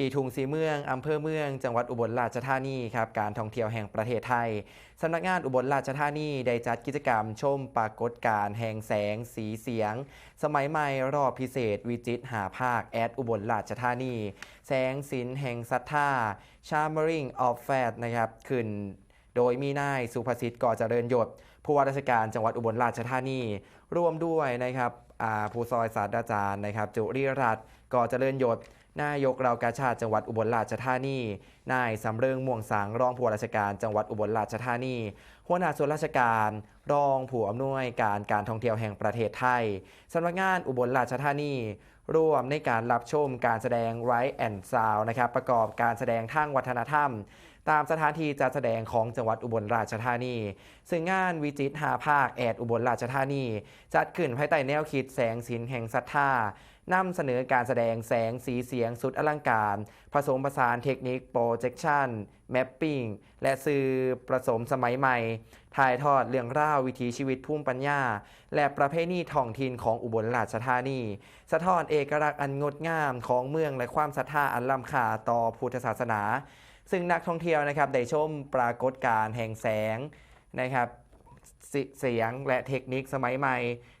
ที่ทุงสีเมือง อำเภอเมือง จังหวัดอุบลราชธานีครับการท่องเที่ยวแห่งประเทศไทยสำนักงานอุบลราชธานีได้จัดกิจกรรมชมปรากฏการแห่งแสง สีเสียง สมัยใหม่รอบพิเศษ วิจิตรหาภาคแอดอุบลราชธานี แสงสินแห่งศรัทธาชามริงออฟแฟดนะครับขึ้นโดยมีนายสุภสิทธิ์ก่อเจริญยศผู้ว่าราชการจังหวัดอุบลราชธานี ร่วมด้วยนะครับผู้ซอยศาสตราจารย์นะครับ จุริรัตน์ก่อเจริญยศนายกเรากาชาติจังหวัดอุบลราชธานี นายสำเริงม่วงสังรองผู้ว่าราชการจังหวัดอุบลราชธานี หัวหน้าส่วนราชการ รองผู้อำนวยการการท่องเที่ยวแห่งประเทศไทยสำนักงานอุบลราชธานี ร่วมในการรับชมการแสดงไรแอนซาวนะครับประกอบการแสดงทางวัฒนธรรม ตามสถานที่จัดแสดงของจังหวัดอุบลราชธานี ซึ่งงานวิจิตหาภาคแอดอุบลราชธานี จัดขึ้นภายใต้แนวคิดแสงสินแห่งศรัทธา นำเสนอการแสดงแสงสีเสียงสุดอลังการ ผสมผสานเทคนิคโปรเจคชันแมปปิ้งและสื่อผสมสมัยใหม่ ถ่ายทอดเรื่องราววิถีชีวิตภูมิปัญญา และประเพณีท้องถิ่นของอุบลราชธานี สะท้อนเอกลักษณ์อันงดงามของเมืองและความศรัทธาอันล้ำค่าต่อพุทธศาสนา ซึ่งนักท่องเที่ยวนะครับได้ชมปรากฏการณ์แห่งแสงนะครับ เสียงและเทคนิคสมัยใหม่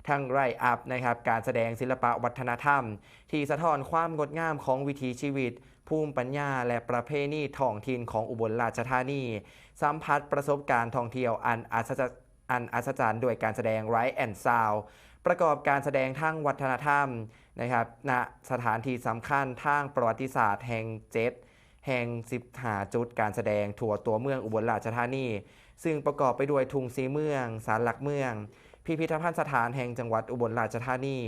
ทั้งไรอัพนะครับ การแสดงศิลปะวัฒนธรรม ที่สะท้อนความงดงามของวิถีชีวิต ภูมิปัญญาและประเพณีท้องถิ่นของอุบลราชธานี สัมผัสประสบการณ์ท่องเที่ยวอันอัศจรรย์อันอัศจรรย์ด้วยการแสดงไรแอนซาวประกอบการแสดงทางวัฒนธรรมนะครับณสถานที่สำคัญทางประวัติศาสตร์แห่งเจ็ดแห่ง10หาจุดการแสดงทั่วตัวเมืองอุบลราชธานี ซึ่งประกอบไปด้วยทุงสีเมือง ศาลหลักเมือง พิพิธภัณฑ์สถานแห่งจังหวัดอุบลราชธานี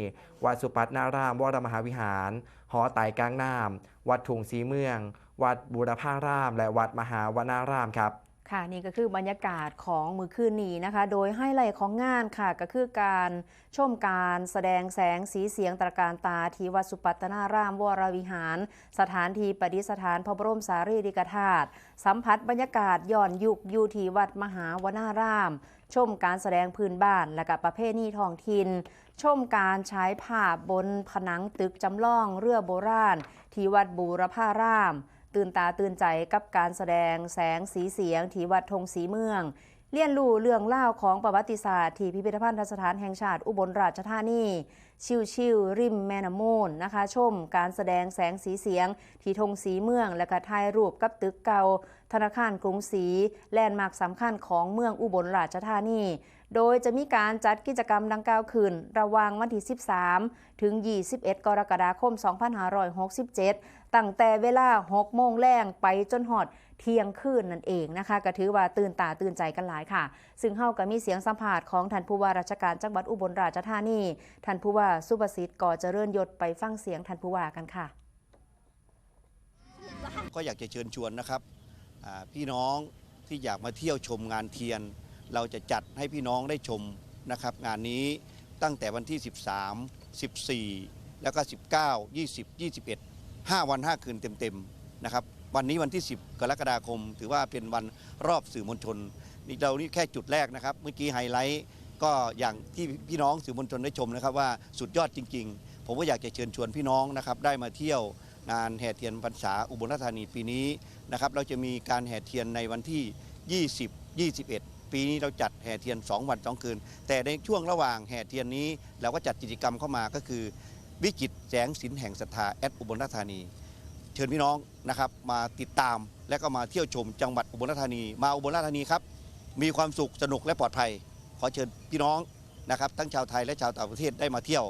วัดสุปัตนารามวรมหาวิหาร หอไต่กลางน้ำวัดทุงสีเมือง วัดบูรพาราม และวัดมหาวนารามครับ ค่ะนี่ก็คือบรรยากาศของมือคืนนี้นะคะ โดยให้ไลท์ของงานค่ะก็คือการชมการแสดงแสงสีเสียงตระการตาที่วัดสุปัตนารามวรวิหาร สถานที่ประดิษฐานพระบรมสารีริกธาตุสัมผัสบรรยากาศย้อนยุคอยู่ที่วัดมหาวนาราม ชมการแสดงพื้นบ้านและกับประเพณีท้องถิ่นชมการใช้ภาพบนผนังตึกจำลองเรือโบราณ ที่วัดบูรพาราม ตื่นตาตื่นใจกับการแสดงแสงสีเสียงที่วัดธงสีเมืองเรียนรู้เรื่องเล่าของประวัติศาสตร์ที่พิพิธภัณฑสถานแห่งชาติอุบลราชธานีชิวชิวริมแม่น้ำมูลนะคะ ชมการแสดงแสงสีเสียง ที่ธงสีเมือง และก็ถ่ายรูปกับตึกเก่า ธนาคารกรุงศรีแลนด์มาร์คสำคัญของเมืองอุบลราชธานีโดยจะมีการจัดกิจกรรมดังกล่าวขึ้น ระหว่างวันที่ 13 ถึง 21 กรกฎาคม 2567 ตั้งแต่เวลา6โมงแรงไปจนหอดเที่ยงคืนนั่นเองนะคะก็ถือว่าตื่นตาตื่นใจกันหลายค่ะ ซึ่งเฮาก็มีเสียงสัมภาษณ์ของท่านผู้ว่าราชการจังหวัดอุบลราชธานีท่านผู้ว่าสุประสิทธิ์ก่อเจริญยศไปฟังเสียงท่านผู้ว่ากันค่ะ ก็อยากจะเชิญชวนนะครับพี่น้องที่อยากมาเที่ยวชมงานเทียน เราจะจัดให้พี่น้องได้ชมนะครับ งานนี้ตั้งแต่วันที่ 13 14 แล้วก็ 19 20 21 5 วัน 5 คืนเต็มๆนะครับวันนี้วันที่ 10 กรกฎาคม ถือว่าเป็นวันรอบสื่อมวลชนนี่เรานี่แค่จุดแรกนะครับ เมื่อกี้ไฮไลท์ก็อย่างที่พี่น้องสื่อมวลชนได้ชมนะครับว่าสุดยอดจริง ๆ ผมก็อยากจะเชิญชวนพี่น้องนะครับได้มาเที่ยวงานแห่เทียนพรรษาอุบลราชธานีปีนี้นะครับเราจะมีการแห่เทียนในวันที่ 20 21ปีนี้เราจัดแห่เทียน 2 วัน 2 คืน แต่ในช่วงระหว่างแห่เทียนนี้เราก็จัดกิจกรรมเข้ามาก็คือ วิจิตแสงสินแห่งศรัทธาแอดอุบลราชธานี เชิญพี่น้องนะครับมาติดตามและก็มาเที่ยวชมจังหวัดอุบลราชธานี มาอุบลราชธานีครับมีความสุขสนุกและปลอดภัย ขอเชิญพี่น้องนะครับทั้งชาวไทยและชาวต่างประเทศได้มาเที่ยว